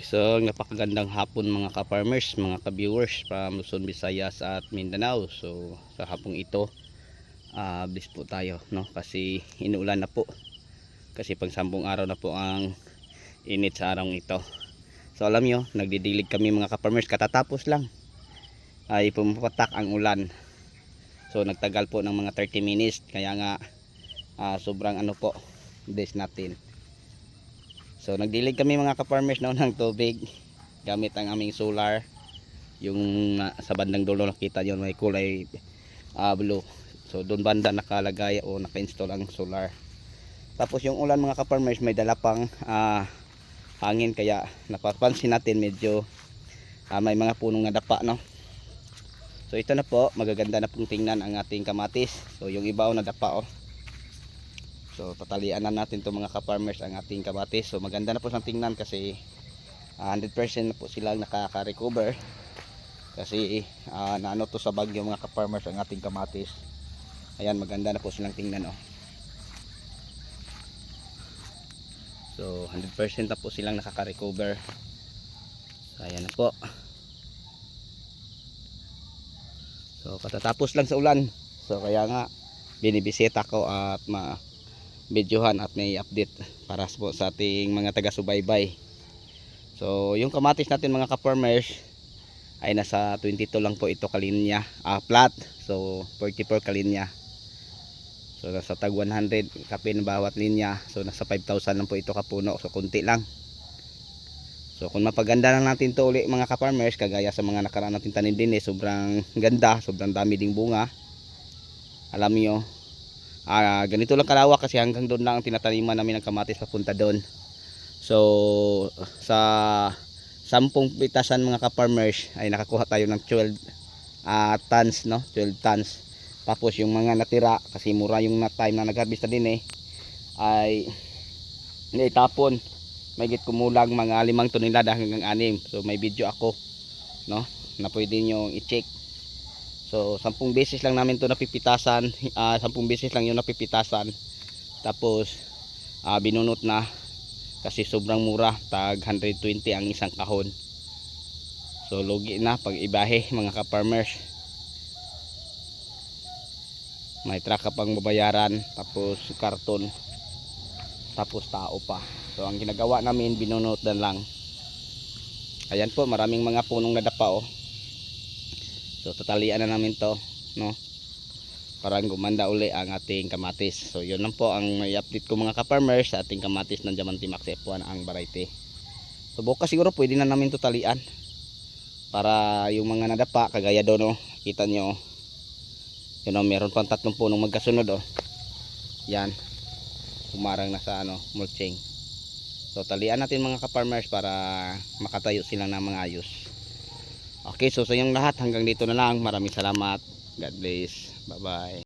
So, napakagandang hapon mga ka-farmers, mga ka-viewers from Luzon, Visayas at Mindanao. So, sa hapong ito, ah bless po tayo, no? Kasi inuulan na po. Kasi pang sampung araw na po ang init sa araw ito. So, alam nyo, nagdidilig kami mga ka-farmers, katatapos lang. Ay pumapatak ang ulan. So, nagtagal po ng mga 30 minutes. Kaya nga, ah, sobrang ano po, days natin. So nagdilig kami mga ka-farmers noon ng tubig gamit ang aming solar. Yung na- sa bandang dulo nakita niyo may kulay ah, blue. So doon banda nakalagay o naka-install ang solar. Tapos yung ulan mga ka-farmers may dala pang ah, hangin kaya napapansin natin medyo ah, may mga punong nadapa no. So ito na po magaganda na pong tingnan ang ating kamatis. So yung ibaw na dapa oh. So tatalian na natin to mga ka-farmers ang ating kamatis. So maganda na po siyang tingnan kasi ah, 100% na po silang nakaka-recover. Kasi ah, naano to sa bagyo mga ka-farmers ang ating kamatis. Ayan maganda na po silang tingnan oh. So 100% na po silang nakaka-recover. So ayan na po. So katatapos lang sa ulan. So kaya nga binibisita ko at ma videohan at may update para po sa ating mga taga-subaybay. So, yung kamatis natin mga ka-farmers ay nasa 22 lang po ito kalinya, ah, flat. So, 44 kalinya. So, nasa tag 100 kapin bawat linya. So, nasa 5,000 lang po ito kapuno. So, kunti lang. So, kung mapaganda lang natin to uli mga ka-farmers, kagaya sa mga nakaraan natin tanim din eh, sobrang ganda, sobrang dami ding bunga. Alam niyo, Ah, ganito lang kalawak kasi hanggang doon lang ang tinataniman namin ng kamatis papunta doon. So sa 10 pitasan mga ka-farmers ay nakakuha tayo ng 12 ah, tons no, 12 tons. Tapos yung mga natira kasi mura yung na time na nag-harvest na din eh ay naitapon. May git kumulang mga limang tonelada hanggang anim. So may video ako no na pwede nyo i-check. So, sampung beses lang namin to napipitasan. ah sampung beses lang yung napipitasan. Tapos, ah binunot na. Kasi sobrang mura. Tag 120 ang isang kahon. So, lugi na pag ibahe mga ka-farmers. May truck ka pang babayaran. Tapos, karton. Tapos, tao pa. So, ang ginagawa namin, binunot na lang. Ayan po, maraming mga punong nadapa oh. So tatalian na namin to, no? Para gumanda uli ang ating kamatis. So yun lang po ang may update ko mga ka-farmers sa ating kamatis ng Diamante Max F1 ang variety. So bukas siguro pwede na namin to talian. Para yung mga nadapa kagaya doon, no? Kita nyo. Yun know, meron pang tatlong punong magkasunod oh. Yan. Umarang na sa ano, mulching. So talian natin mga ka-farmers para makatayo sila ng mga ayos. Okay, so sa inyong lahat hanggang dito na lang. Maraming salamat. God bless. Bye-bye.